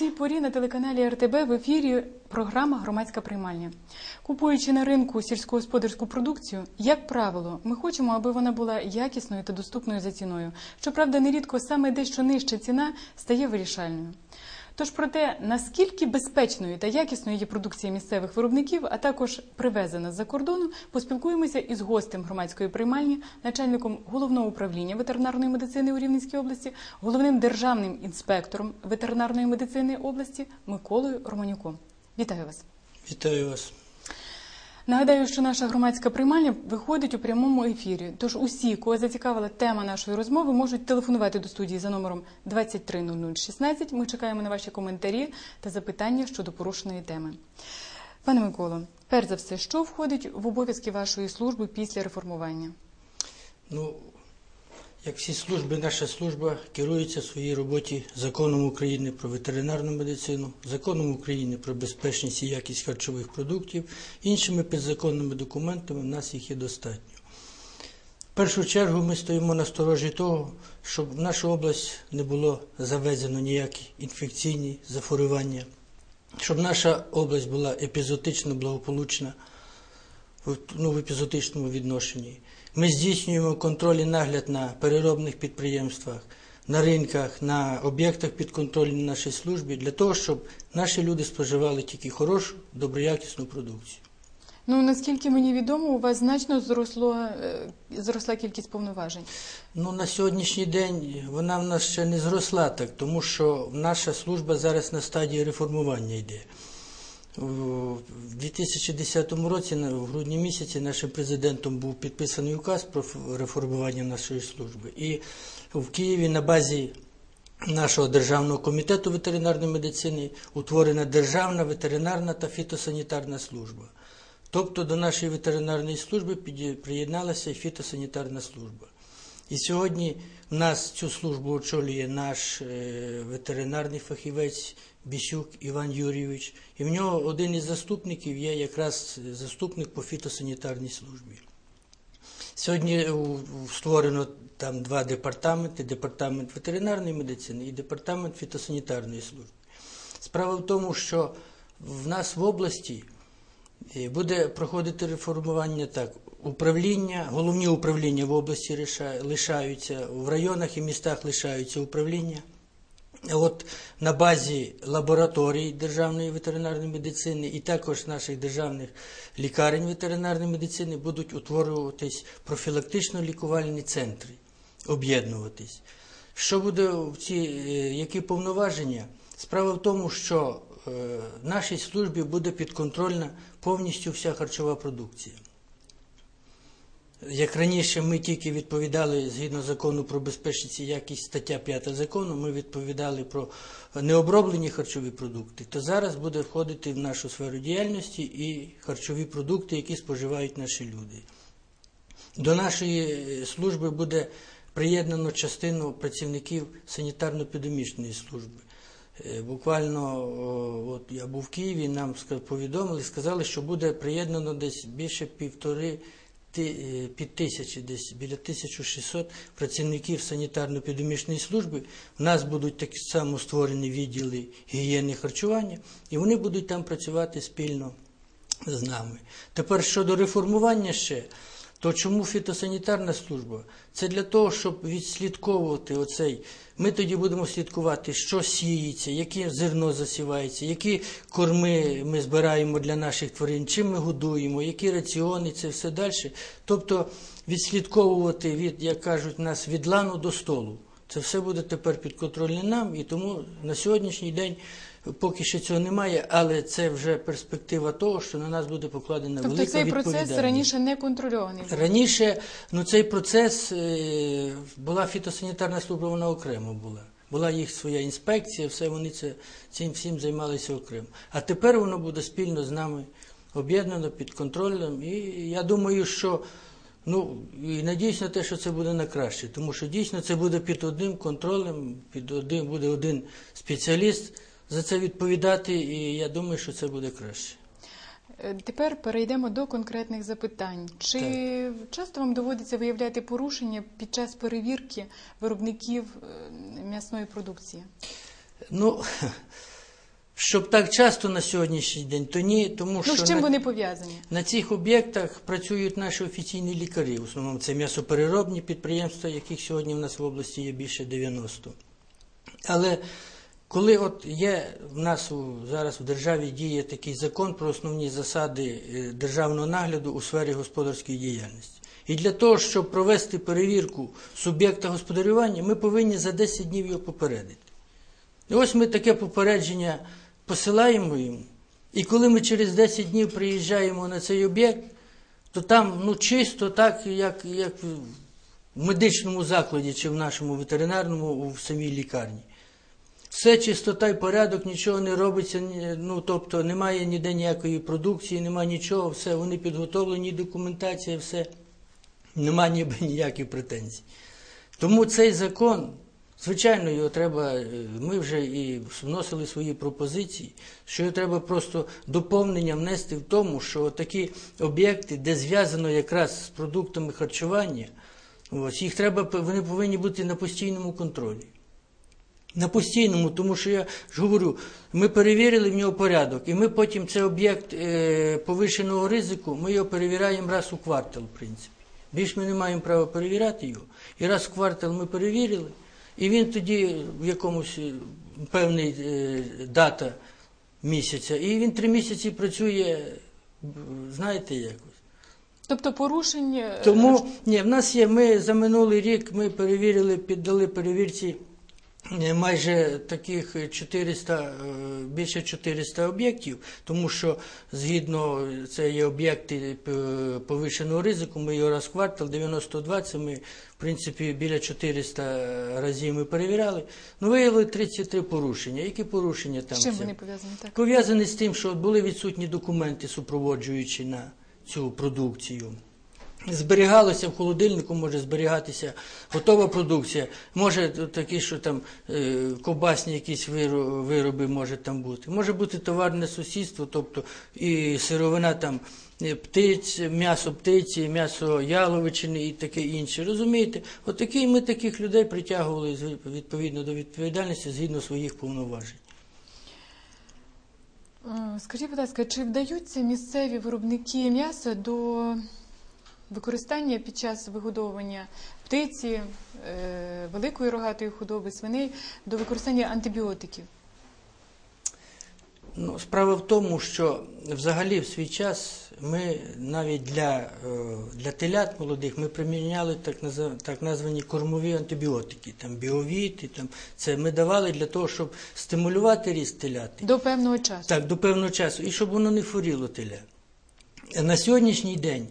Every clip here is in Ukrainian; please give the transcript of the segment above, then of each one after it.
Цій порі на телеканалі РТБ в ефірі програма Громадська приймальня. Купуючи на ринку сільськогосподарську продукцію, як правило, ми хочемо, аби вона була якісною та доступною за ціною. Щоправда, нерідко саме дещо нижча ціна стає вирішальною. Тож про те, наскільки безпечною та якісною є продукція місцевих виробників, а також привезена з-за кордону, поспілкуємося із гостем громадської приймальні, начальником головного управління ветеринарної медицини у Рівненській області, головним державним інспектором ветеринарної медицини області Миколою Романюком. Вітаю вас! Вітаю вас. Нагадаю, що наша громадська приймальня виходить у прямому ефірі. Тож усі, кого зацікавила тема нашої розмови, можуть телефонувати до студії за номером 230016. Ми чекаємо на ваші коментарі та запитання щодо порушеної теми. Пане Миколо, перш за все, що входить в обов'язки вашої служби після реформування? Ну, як всі служби, наша служба керується в своїй роботі законом України про ветеринарну медицину, законом України про безпечність і якість харчових продуктів, іншими підзаконними документами в нас їх є достатньо. В першу чергу ми стоїмо на сторожі того, щоб в нашу область не було завезено ніякі інфекційні захворювання, щоб наша область була епізотично благополучна ну, в епізотичному відношенні. Ми здійснюємо контроль і нагляд на переробних підприємствах, на ринках, на об'єктах підконтрольні нашій службі для того, щоб наші люди споживали тільки хорошу, доброякісну продукцію. Ну наскільки мені відомо, у вас значно зросло е, зросла кількість повноважень. Ну, на сьогоднішній день вона в нас ще не зросла так, тому що наша служба зараз на стадії реформування йде. У 2010 році, в грудні місяці, нашим президентом був підписаний указ про реформування нашої служби. І в Києві на базі нашого Державного комітету ветеринарної медицини утворена Державна ветеринарна та фітосанітарна служба. Тобто до нашої ветеринарної служби приєдналася і фітосанітарна служба. І сьогодні в нас цю службу очолює наш е, ветеринарний фахівець Біщук Іван Юрійович. І в нього один із заступників є якраз заступник по фітосанітарній службі. Сьогодні створено там два департаменти: департамент ветеринарної медицини і департамент фітосанітарної служби. Справа в тому, що в нас в області е, буде проходити реформування так. Управління, головні управління в області лишаються, в районах і містах лишаються управління. От на базі лабораторій Державної ветеринарної медицини і також наших державних лікарень ветеринарної медицини будуть утворюватись профілактично-лікувальні центри, об'єднуватись. Що буде в ці, е, які повноваження? Справа в тому, що е, нашій службі буде підконтрольна повністю вся харчова продукція. Як раніше ми тільки відповідали згідно закону про безпечність і якість стаття 5 закону, ми відповідали про необроблені харчові продукти, то зараз буде входити в нашу сферу діяльності і харчові продукти, які споживають наші люди. До нашої служби буде приєднано частину працівників санітарно-епідемічної служби. Е, Буквально от я був в Києві, нам повідомили, сказали, що буде приєднано десь більше півтори під тисячі, десь біля 1600 працівників санітарно-епідемічної служби. У нас будуть так само створені відділи гігієни харчування, і вони будуть там працювати спільно з нами. Тепер щодо реформування ще, то чому фітосанітарна служба? Це для того, щоб відслідковувати оцей. Ми тоді будемо слідкувати, що сіється, яке зерно засівається, які корми ми збираємо для наших тварин, чим ми годуємо, які раціони, це все далі. Тобто відслідковувати від, як кажуть, нас від лану до столу. Це все буде тепер підконтрольне нам, і тому на сьогоднішній день поки що цього немає, але це вже перспектива того, що на нас буде покладена Тобто велика цей процес раніше не контрольований. Раніше ну, цей процес е, була фітосанітарна служба, вона окремо була. Була їх своя інспекція, все вони це, цим всім займалися окремо. А тепер воно буде спільно з нами об'єднано під контролем. І я думаю, що ну, і надіюсь на те, що це буде на краще, тому що дійсно це буде під одним контролем, під один, буде один спеціаліст за це відповідати, і я думаю, що це буде краще. Е, Тепер перейдемо до конкретних запитань. Чи часто вам доводиться виявляти порушення під час перевірки виробників е, м'ясної продукції? Ну, щоб так часто на сьогоднішній день, то ні, тому Ну, що з чим на, вони пов'язані? на цих об'єктах працюють наші офіційні лікарі. В основному це м'ясопереробні підприємства, яких сьогодні в нас в області є більше 90. Але коли от є в нас у, зараз в державі діє такий закон про основні засади е, державного нагляду у сфері господарської діяльності. І для того, щоб провести перевірку суб'єкта господарювання, ми повинні за 10 днів його попередити. І ось ми таке попередження посилаємо йому. І коли ми через 10 днів приїжджаємо на цей об'єкт, то там ну, чисто так, як, як в медичному закладі чи в нашому ветеринарному в самій лікарні. Все чистота і порядок, нічого не робиться, ну тобто немає ніде ніякої продукції, немає нічого, все, вони підготовлені, документація, все, немає ніби ніяких претензій. Тому цей закон, звичайно, його треба, е, ми вже і вносили свої пропозиції, що його треба просто доповнення внести в тому, що такі об'єкти, де зв'язано якраз з продуктами харчування, ось, їх треба, вони повинні бути на постійному контролі. На постійному, тому що я ж говорю, ми перевірили в нього порядок, і ми потім цей об'єкт е, повищеного ризику, ми його перевіряємо раз у квартал, в принципі. Більш ми не маємо права перевіряти його. І раз в квартал ми перевірили, і він тоді в якомусь е, певний е, дата місяця, і він три місяці працює, знаєте якось. Тобто порушень е, Тому ні, в нас є. Ми за минулий рік ми перевірили, піддали перевірці майже таких 400, е, більше 400 об'єктів, тому що згідно це є об'єкти е, повищеного ризику. Ми його раз в квартал 92, це ми в принципі біля 400 разів ми перевіряли. Ну виявили 33 порушення. Які порушення там? з чим це? вони пов'язані? Так. Пов'язаний з тим, що були відсутні документи, супроводжуючи на цю продукцію. Зберігалося в холодильнику, може зберігатися готова продукція, може такі, що там е, ковбасні якісь вироби може там бути. Може бути товарне сусідство, тобто і сировина там птиць, м'ясо птиці, м'ясо яловичини і таке інше. Розумієте? От ми таких людей притягували відповідно до відповідальності згідно своїх повноважень. Скажіть, будь ласка, чи вдаються місцеві виробники м'яса до використання під час вигодовування птиці, е, великої рогатої худоби, свиней, до використання антибіотиків? Ну, справа в тому, що взагалі в свій час ми навіть для, е, для телят молодих ми приміняли так, назва- так названі кормові антибіотики, там біовіти, там це ми давали для того, щоб стимулювати ріст теляти. До певного часу. Так, до певного часу, і щоб воно не хворіло теля. На сьогоднішній день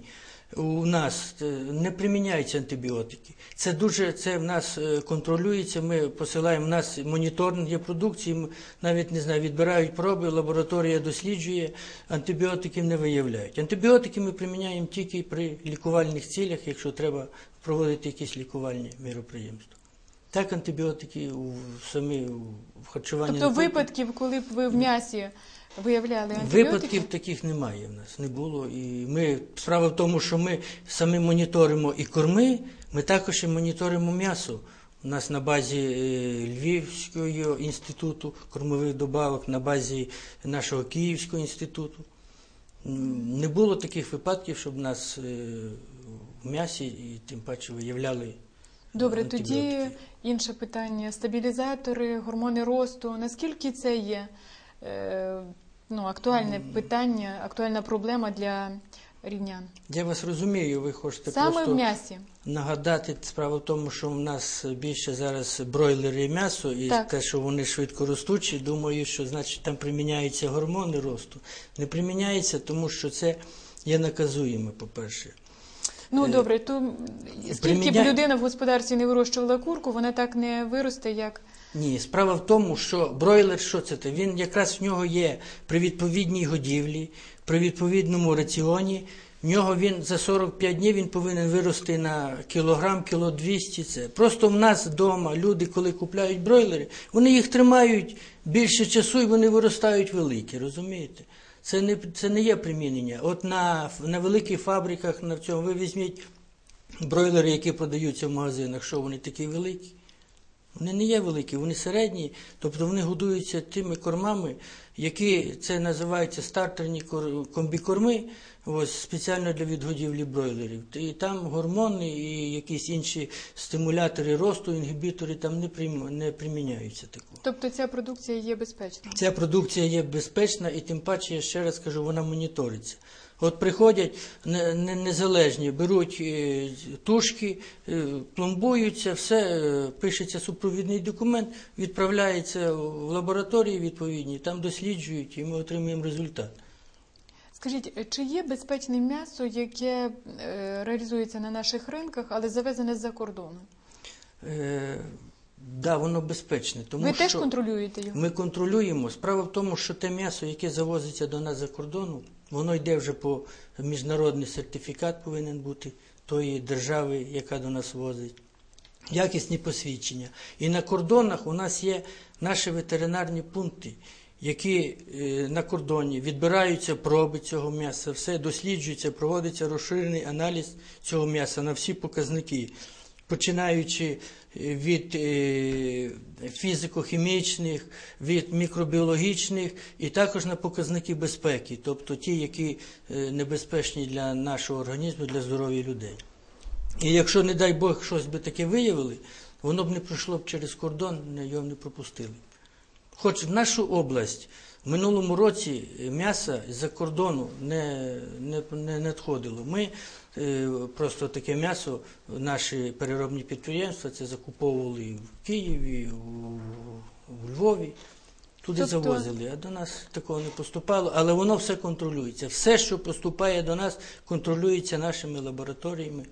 у нас е, не приміняються антибіотики. Це дуже це в нас е, контролюється. Ми посилаємо в нас моніторинг є продукції. Навіть не знаю, відбирають проби, лабораторія досліджує, антибіотиків не виявляють. Антибіотики ми приміняємо тільки при лікувальних цілях, якщо треба проводити якісь лікувальні міроприємства. Так, антибіотики у самі в харчуванні Тобто випадків, коли б ви в м'ясі виявляли антибіотики? Випадків таких немає в нас, не було. І ми справа в тому, що ми самі моніторимо і корми, ми також і моніторимо м'ясо. У нас на базі е, Львівського інституту кормових добавок, на базі нашого Київського інституту. Не було таких випадків, щоб нас е, в м'ясі і тим паче виявляли. Добре, тоді інше питання. Стабілізатори, гормони росту. Наскільки це є е, ну, актуальне питання, актуальна проблема для рівнян? Я вас розумію, ви хочете Саме просто в м'ясі. Нагадати, справа в тому, що в нас більше зараз бройлери і м'ясо, і Так. те, що вони швидко ростучі, думаю, що значить там приміняються гормони росту. Не приміняється, тому що це є наказуємо, по-перше. Ну Е, добре, то скільки б людина в господарстві не вирощувала курку, вона так не виросте, як Ні, справа в тому, що бройлер, що це? те? Він якраз в нього є при відповідній годівлі, при відповідному раціоні. В нього він за 45 днів він повинен вирости на кілограм, кіло 200. Це просто в нас вдома люди, коли купляють бройлери, вони їх тримають більше часу і вони виростають великі, розумієте? Це не, це не є примінення. От на, на великих фабриках на цьому ви візьміть бройлери, які продаються в магазинах, що вони такі великі. Вони не є великі, вони середні, тобто вони годуються тими кормами, які це називаються стартерні кор- комбікорми, ось спеціально для відгодівлі бройлерів. І там гормони і якісь інші стимулятори росту, інгібітори там не прийм- не приміняються такого. Тобто ця продукція є безпечною. Ця продукція є безпечна і тим паче, я ще раз кажу, вона моніториться. От приходять не- не- незалежні, беруть е, тушки, е, пломбуються, все, е, пишеться супровідний документ, відправляється в лабораторії відповідні, там досліджують і ми отримуємо результат. Скажіть, е, чи є безпечне м'ясо, яке е, реалізується на наших ринках, але завезене з-за кордону? Е, да, воно безпечне. Тому Ви що... теж контролюєте його? Ми контролюємо. Справа в тому, що те м'ясо, яке завозиться до нас за кордону, воно йде вже по міжнародний сертифікат повинен бути тої держави, яка до нас возить. Якісні посвідчення. І на кордонах у нас є наші ветеринарні пункти, які е, на кордоні відбираються проби цього м'яса, все досліджується, проводиться розширений аналіз цього м'яса на всі показники починаючи е, від е, фізико-хімічних, від мікробіологічних і також на показники безпеки, тобто ті, які небезпечні для нашого організму, для здоров'я людей. І якщо, не дай Бог, щось би таке виявили, воно б не пройшло б через кордон, його б не пропустили. Хоч в нашу область в минулому році м'ясо з-за кордону не, не, не надходило. Ми е, просто таке м'ясо, наші переробні підприємства це закуповували в Києві, у, у Львові. Туди Тобто- завозили, а до нас такого не поступало, але воно все контролюється. Все, що поступає до нас, контролюється нашими лабораторіями.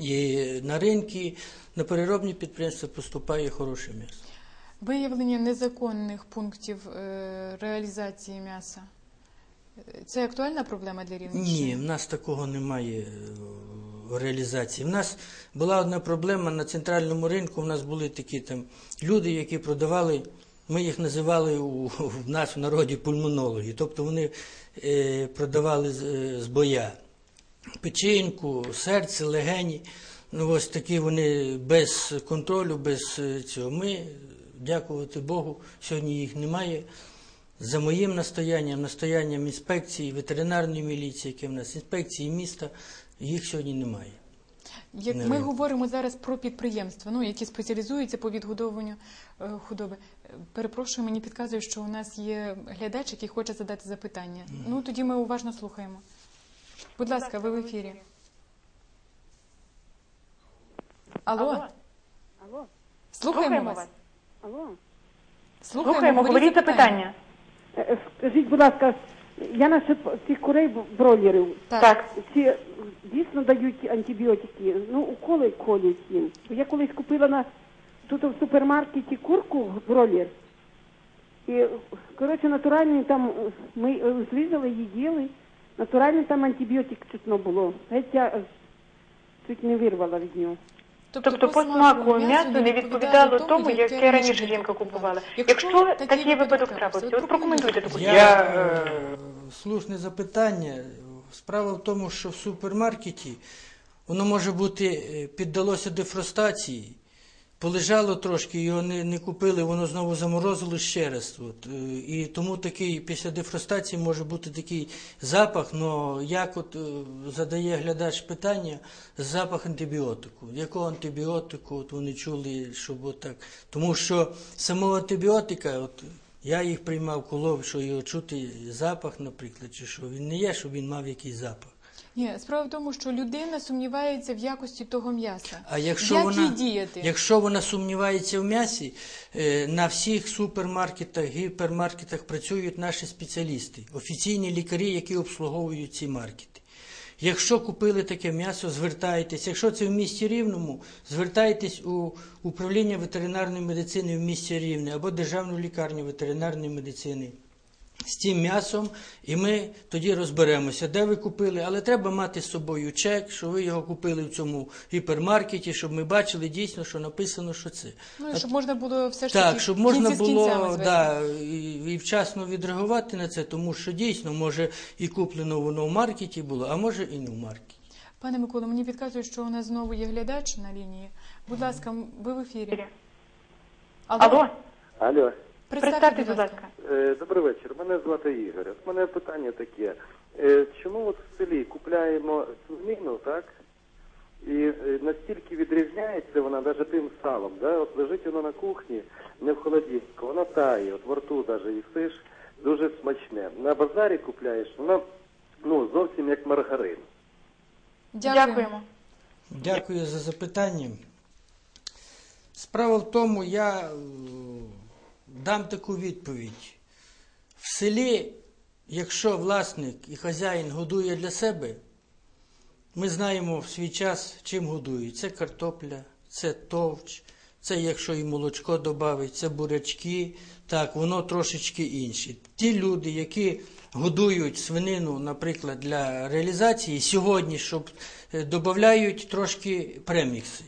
І на ринки, на переробні підприємства поступає хороше м'ясо. Виявлення незаконних пунктів е, реалізації м'яса. Це актуальна проблема для Ні, в нас такого немає е, реалізації. В нас була одна проблема на центральному ринку. У нас були такі там люди, які продавали. Ми їх називали у, в нас в народі пульмонологи. Тобто вони е, продавали з, е, з боя печінку, серце, легені. Ну, ось такі вони без контролю, без е, цього. Ми, дякувати Богу, сьогодні їх немає. За моїм настоянням, настоянням інспекції, ветеринарної міліції, яке в нас, інспекції міста, їх сьогодні немає. Як ми говоримо зараз про підприємства, ну які спеціалізуються по відгодовуванню е, худоби. Е, Перепрошую, мені підказує, що у нас є глядач, який хоче задати запитання. Ну тоді ми уважно слухаємо. Будь ласка, ви в ефірі. Алло, Алло. Алло. слухаємо вас. Алло. Слухаємо, говоріть запитання. Е, е, Скажіть, будь ласка, я насчет цих курей бройлерів. Так. Ці дійсно дають антибіотики. Ну, уколи колють їм. Я колись купила на тут в супермаркеті курку бройлер. І, коротше, натуральний там е, ми е, зрізали, її їли. Натуральний там антибіотик чутно було. Геть я е, чуть не вирвала від нього. Тобто по смаку м'ясо не відповідало тому, яке раніше жінка купувала. Якщо такий випадок трапився, от прокоментуйте таку Я, е, слушне запитання. Справа в тому, що в супермаркеті воно може бути е, піддалося дефростації, полежало трошки, його не, не купили, воно знову заморозило ще раз. От, е, і тому такий після дефростації може бути такий запах, але як от е, задає глядач питання, запах антибіотику. Якого антибіотику от вони чули, щоб отак. Тому що самого антибіотика, от я їх приймав колов, що його чути запах, наприклад, чи що він не є, щоб він мав якийсь запах. Ні, справа в тому, що людина сумнівається в якості того м'яса. А якщо Як вона, їй діяти? якщо вона сумнівається в м'ясі, е, на всіх супермаркетах, гіпермаркетах працюють наші спеціалісти, офіційні лікарі, які обслуговують ці маркети. Якщо купили таке м'ясо, звертайтесь. Якщо це в місті Рівному, звертайтесь у управління ветеринарної медицини в місті Рівне або Державну лікарню ветеринарної медицини з цим м'ясом, і ми тоді розберемося, де ви купили. Але треба мати з собою чек, що ви його купили в цьому гіпермаркеті, щоб ми бачили дійсно, що написано, що це. Ну і щоб можна було все ж таки Так, щоб можна було да, і, і вчасно відреагувати на це, тому що дійсно може і куплено воно в маркеті було, а може і не в маркеті. Пане Миколо, мені підказують, що у нас знову є глядач на лінії. Будь ласка, ви в ефірі. Алло, Алло, представте, будь ласка. Е, добрий вечір. Мене звати Ігор. От мене питання таке. Е, чому от в селі купляємо свинину, так? І е, настільки відрізняється вона навіть тим салом, да? От лежить воно на кухні, не в холодильнику, воно тає, от во рту навіть їсиш, дуже смачне. На базарі купляєш, воно ну, зовсім як маргарин. Дякуємо. Дякую за запитання. Справа в тому, я дам таку відповідь. В селі, якщо власник і хазяїн годує для себе, ми знаємо в свій час, чим годують. Це картопля, це товч, це якщо і молочко додавить, це бурячки, так, воно трошечки інше. Ті люди, які годують свинину, наприклад, для реалізації, сьогодні, щоб е, додають трошки премікси.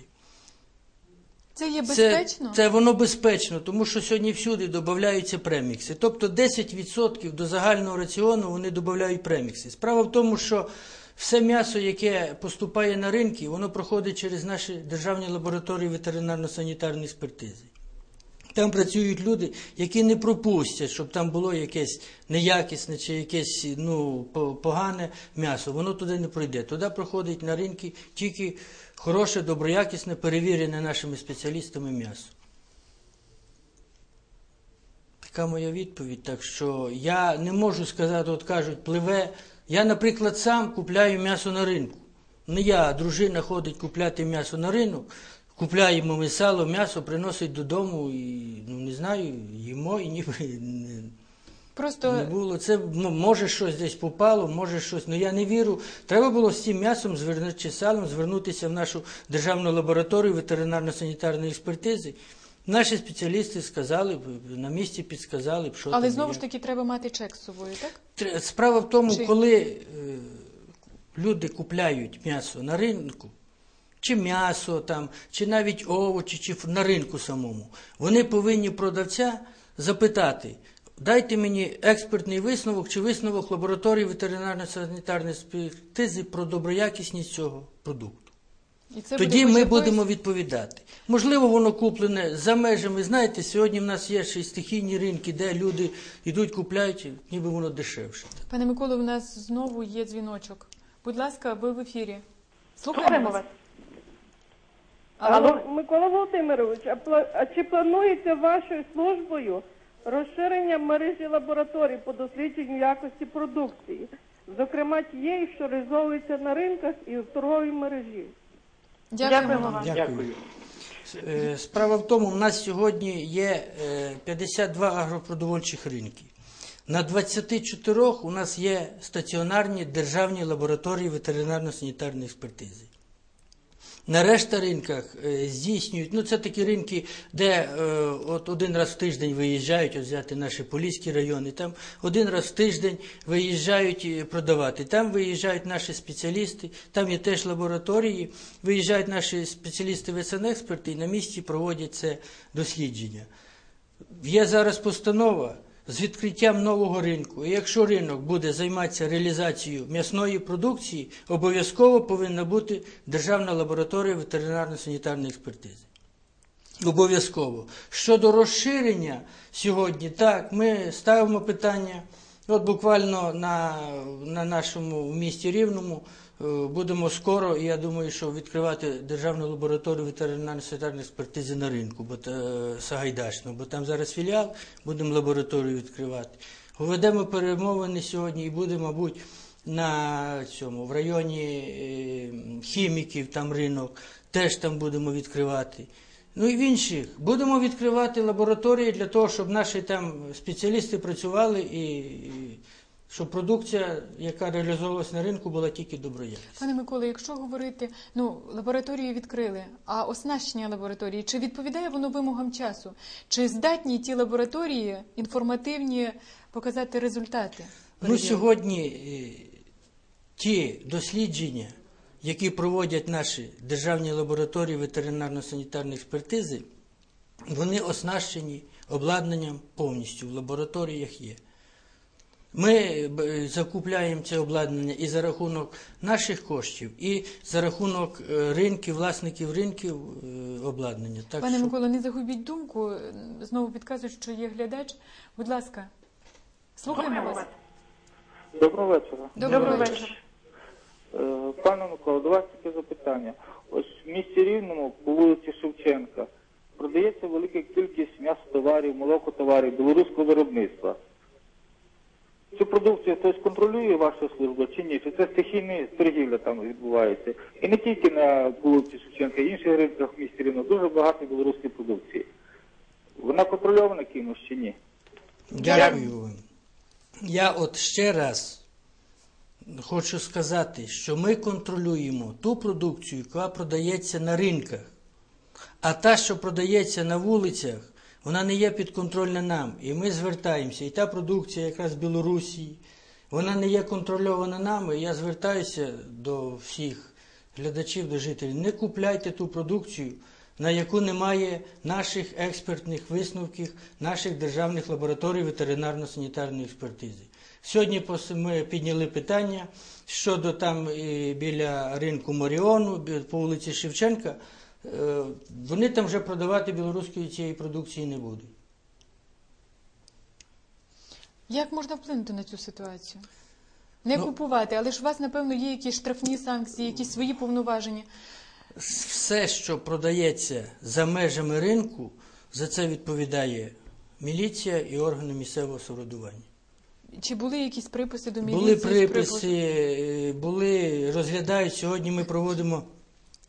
Це є безпечно? це воно безпечно, тому що сьогодні всюди додаються премікси. Тобто 10% до загального раціону вони додають премікси. Справа в тому, що все м'ясо, яке поступає на ринки, воно проходить через наші державні лабораторії ветеринарно-санітарної експертизи. Там працюють люди, які не пропустять, щоб там було якесь неякісне чи якесь ну, погане м'ясо. Воно туди не пройде. Туди проходить на ринки тільки хороше, доброякісне, перевірене нашими спеціалістами м'ясо. Така моя відповідь. Так що я не можу сказати, от кажуть, пливе. Я, наприклад, сам купляю м'ясо на ринку. Не я, а дружина ходить купляти м'ясо на ринок, купляємо ми сало, м'ясо, приносить додому і ну не знаю, їмо і ніби Просто не було. Це м- може щось десь попало, може щось. Ну я не вірю. Треба було з цим м'ясом звернути чи салом звернутися в нашу державну лабораторію ветеринарно-санітарної експертизи. Наші спеціалісти сказали б, на місці підсказали б, що але там знову ж таки треба мати чек з собою, так? Справа в тому, Чи- коли е, люди купляють м'ясо на ринку, чи м'ясо там, чи навіть овочі, чи на ринку самому, вони повинні продавця запитати. Дайте мені експертний висновок чи висновок лабораторії ветеринарно-санітарної експертизи про доброякісність цього продукту. І це Тоді буде ми будемо відповідати. Можливо, воно куплене за межами. Знаєте, сьогодні в нас є ще й стихійні ринки, де люди йдуть, купляють, ніби воно дешевше. Пане Миколо, у нас знову є дзвіночок. Будь ласка, ви в ефірі. Слухаємо вас. Алло. Алло. Микола Володимирович, а, пла- а чи планується вашою службою розширення мережі лабораторій по дослідженню якості продукції, зокрема тієї, що реалізовується на ринках і в торговій мережі? Дякуємо вам. Дякую. Е, Справа в тому, у нас сьогодні є е, 52 агропродовольчих ринки. На 24 у нас є стаціонарні державні лабораторії ветеринарно-санітарної експертизи. На решта ринках е, здійснюють, ну це такі ринки, де е, от один раз в тиждень виїжджають, от взяти наші поліські райони, там один раз в тиждень виїжджають е, продавати. Там виїжджають наші спеціалісти, там є теж лабораторії, виїжджають наші спеціалісти ветсанексперти і на місці проводять це дослідження. Є зараз постанова з відкриттям нового ринку. І якщо ринок буде займатися реалізацією м'ясної продукції, обов'язково повинна бути Державна лабораторія ветеринарно-санітарної експертизи. Обов'язково. Щодо розширення сьогодні, так, ми ставимо питання. От буквально на, на нашому місті Рівному будемо скоро, і я думаю, що відкривати Державну лабораторію ветеринарно-санітарної експертизи на ринку, бо та- Сагайдачного, бо там зараз філіал, будемо лабораторію відкривати. Ведемо перемовини сьогодні і буде, мабуть, на цьому в районі е, хіміків, там ринок, теж там будемо відкривати. Ну і в інших будемо відкривати лабораторії для того, щоб наші там спеціалісти працювали і щоб продукція, яка реалізовувалась на ринку, була тільки доброякісна. Пане Миколо, якщо говорити, ну лабораторії відкрили, а оснащення лабораторії, чи відповідає воно вимогам часу? Чи здатні ті лабораторії інформативні показати результати? Ну, сьогодні е, ті дослідження, які проводять наші державні лабораторії ветеринарно-санітарної експертизи, вони оснащені обладнанням повністю в лабораторіях є. Ми е, закупляємо це обладнання і за рахунок наших коштів, і за рахунок е, ринків, власників ринків, е, обладнання. Так Пане що... Микола, не загубіть думку. Знову підказують, що є глядач. Будь ласка, слухаємо вас. Доброго вечора. Доброго вечора. Пане Микола, до вас таке запитання. Ось в місті Рівному по вулиці Шевченка продається велика кількість м'ясотоварів, молокотоварів білоруського виробництва. Цю продукцію хтось контролює ваша служба чи ні? Чи це стихійна торгівля там відбувається? І не тільки на вулиці Шевченка, і інших ринках в Рівно дуже багато білоруської продукції. Вона контрольована кимось чи ні? Дякую. Я от ще раз хочу сказати, що ми контролюємо ту продукцію, яка продається на ринках. А та, що продається на вулицях, вона не є підконтрольна нам. І ми звертаємося. І та продукція якраз Білорусі, вона не є контрольована нами. І я звертаюся до всіх глядачів, до жителів. Не купляйте ту продукцію, на яку немає наших експертних висновків, наших державних лабораторій ветеринарно-санітарної експертизи. Сьогодні ми підняли питання щодо там е, біля ринку Моріону, бі- по вулиці Шевченка. Е, Вони там вже продавати білоруської цієї продукції не будуть. Як можна вплинути на цю ситуацію? Не Ну- купувати, але ж у вас, напевно, є якісь штрафні санкції, якісь свої повноваження. Все, що продається за межами ринку, за це відповідає міліція і органи місцевого самоврядування. Чи були якісь приписи до міліції? Були приписи, е, були, розглядають. Сьогодні ми проводимо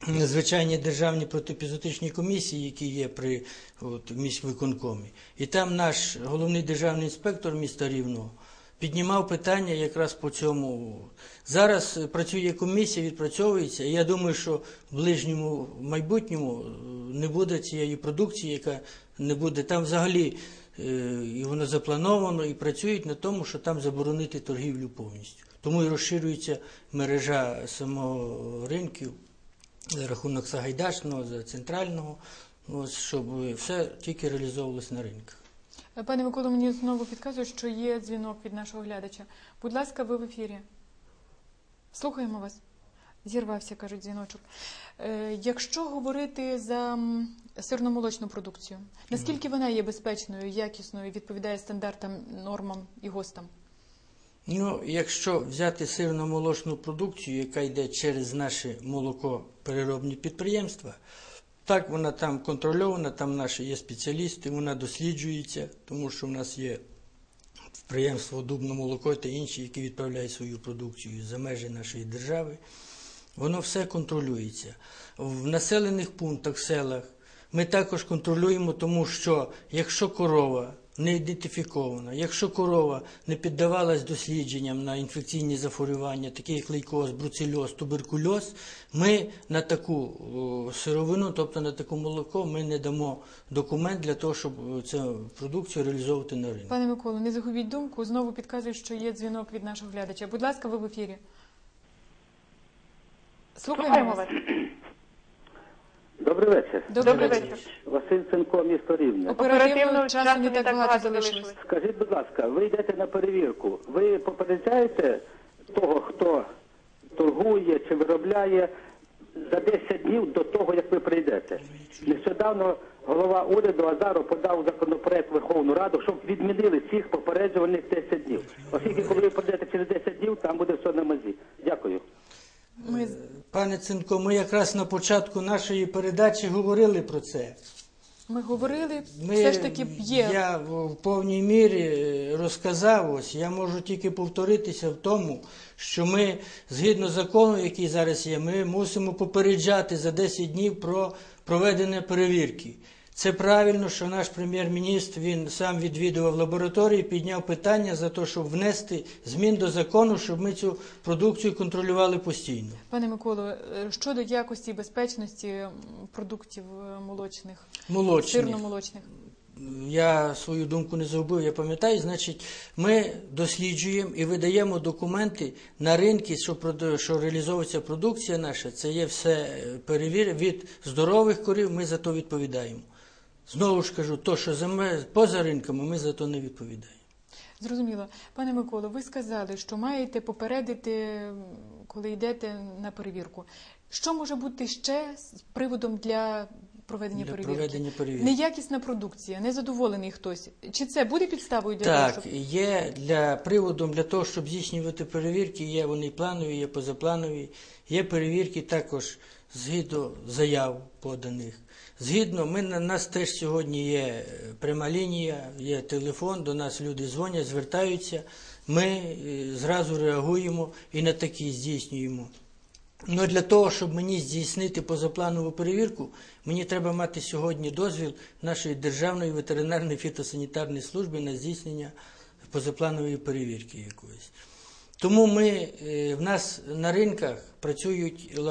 звичайні державні протипізотичні комісії, які є при от, міськвиконкомі. І там наш головний державний інспектор міста Рівного піднімав питання якраз по цьому. Зараз працює комісія, відпрацьовується, і я думаю, що в ближньому майбутньому е, не буде цієї продукції, яка не буде. Там взагалі е, і воно заплановано, і працюють на тому, що там заборонити торгівлю повністю. Тому і розширюється мережа самого ринків за рахунок Сагайдачного, за центрального, ось, щоб все тільки реалізовувалося на ринках. Пане Миколо, мені знову підказують, що є дзвінок від нашого глядача. Будь ласка, ви в ефірі. Слухаємо вас. Зірвався, кажуть, дзвіночок. Е, якщо говорити за сирно-молочну продукцію, наскільки вона є безпечною, якісною, відповідає стандартам, нормам і гостам? Ну, якщо взяти сирно-молочну продукцію, яка йде через наші молокопереробні підприємства, так вона там контрольована, там наші є спеціалісти, вона досліджується, тому що в нас є підприємство Дубно молоко та інші, які відправляють свою продукцію за межі нашої держави. Воно все контролюється. В населених пунктах, селах ми також контролюємо, тому що якщо корова не ідентифікована, якщо корова не піддавалась дослідженням на інфекційні захворювання, такі як лейкоз, бруцельоз, туберкульоз, ми на таку сировину, тобто на таке молоко, ми не дамо документ для того, щоб цю продукцію реалізовувати на ринку. Пане Миколо, не загубіть думку. Знову підказують, що є дзвінок від нашого глядача. Будь ласка, ви в ефірі. Слухаємо Слухаємо вас. Добрий вечір. Добрий Добрий вечір. Василь Ценко, місто Рівне. Оперативно часу не так багато залишилось. Скажіть, будь ласка, ви йдете на перевірку. Ви попереджаєте того, хто торгує чи виробляє за 10 днів до того, як ви прийдете? Нещодавно голова уряду Азаров подав законопроект Верховну Раду, щоб відмінили цих попереджувальних 10 днів. Оскільки, коли ви прийдете через 10 днів, там буде все на мазі. Дякую. Ми Пане Цинко, ми якраз на початку нашої передачі говорили про це. Ми говорили, Ми, все ж таки є. Я в повній мірі е, розказав ось. Я можу тільки повторитися в тому, що ми, згідно закону, який зараз є, ми мусимо попереджати за 10 днів про проведення перевірки. Це правильно, що наш прем'єр-міністр він сам відвідував лабораторії, підняв питання за те, щоб внести змін до закону, щоб ми цю продукцію контролювали постійно. Пане Миколо, е, щодо якості і безпечності продуктів е, молочних, Молочних. сирно-молочних. Я свою думку не загубив, я пам'ятаю. Значить, ми досліджуємо і видаємо документи на ринки, що, що реалізовується продукція наша. Це є все е, перевір від здорових корів, ми за то відповідаємо. Знову ж кажу, то, що за поза ринками, ми за то не відповідаємо. Зрозуміло. Пане Миколо, ви сказали, що маєте попередити, коли йдете на перевірку. Що може бути ще з приводом для проведення Для перевірки. проведення перевірки. Неякісна продукція, незадоволений хтось. Чи це буде підставою для Так, того, щоб є для приводом для того, щоб здійснювати перевірки, є вони планові, є позапланові, є перевірки також згідно заяв поданих. Згідно, ми на нас теж сьогодні є е, пряма лінія, є телефон, до нас люди дзвонять, звертаються. Ми е, зразу реагуємо і на такі здійснюємо. Ну, для того, щоб мені здійснити позапланову перевірку, мені треба мати сьогодні дозвіл нашої Державної ветеринарної фітосанітарної служби на здійснення позапланової перевірки якоїсь. Тому ми, е, в нас на ринках працюють е,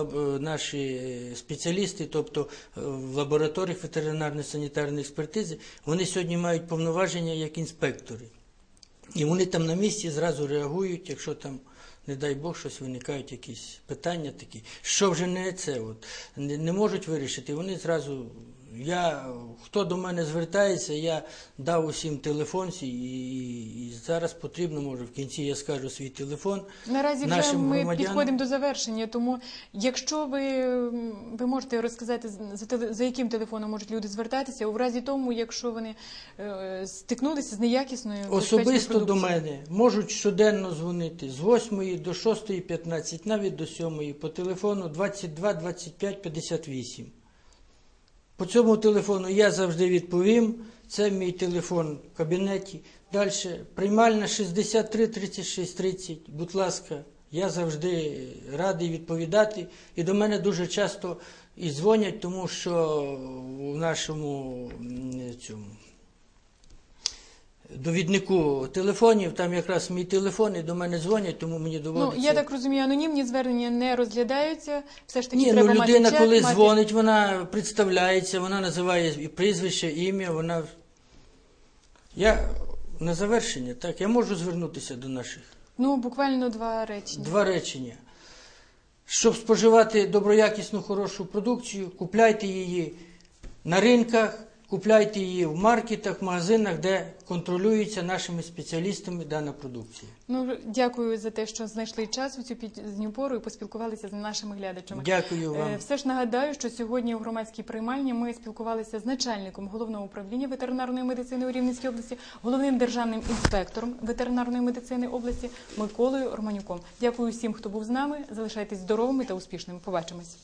наші е, спеціалісти, тобто в лабораторіях ветеринарно-санітарної експертизи, вони сьогодні мають повноваження як інспектори. І вони там на місці зразу реагують, якщо там, не дай Бог, щось виникають якісь питання такі, що вже не це, от, не можуть вирішити. Вони зразу, я, хто до мене звертається, я дав усім телефон і, і, зараз потрібно, може, в кінці я скажу свій телефон. Наразі вже ми громадянам. підходимо до завершення, тому якщо ви, ви можете розказати за, за яким телефоном можуть люди звертатися, у разі тому, якщо вони е, стикнулися з неякісною Особисто до мене можуть щоденно дзвонити з 8 до 6.15, навіть до 7 по телефону 22 25 58. По цьому телефону я завжди відповім. Це мій телефон в кабінеті. Далі приймальна 63 36 30. Будь ласка, я завжди радий відповідати. І до мене дуже часто і дзвонять, тому що в нашому цьому довіднику телефонів, там якраз мій телефон, і до мене дзвонять, тому мені Ну, доводиться. я так розумію, анонімні звернення не розглядаються. Все ж таки Ні, треба ну людина, мати чек, коли мати... дзвонить, вона представляється, вона називає і прізвище, ім'я, вона. Я на завершення, так, я можу звернутися до наших. Ну, буквально два речення. Два речення. Щоб споживати доброякісну хорошу продукцію, купляйте її на ринках, купляйте її в маркетах, магазинах, де контролюється нашими спеціалістами дана продукція. Ну, дякую за те, що знайшли час у цю пізню пору і поспілкувалися з нашими глядачами. Дякую вам. Е, Все ж нагадаю, що сьогодні у громадській приймальні ми спілкувалися з начальником головного управління ветеринарної медицини у Рівненській області, головним державним інспектором ветеринарної медицини області Миколою Романюком. Дякую всім, хто був з нами. Залишайтесь здоровими та успішними. Побачимось.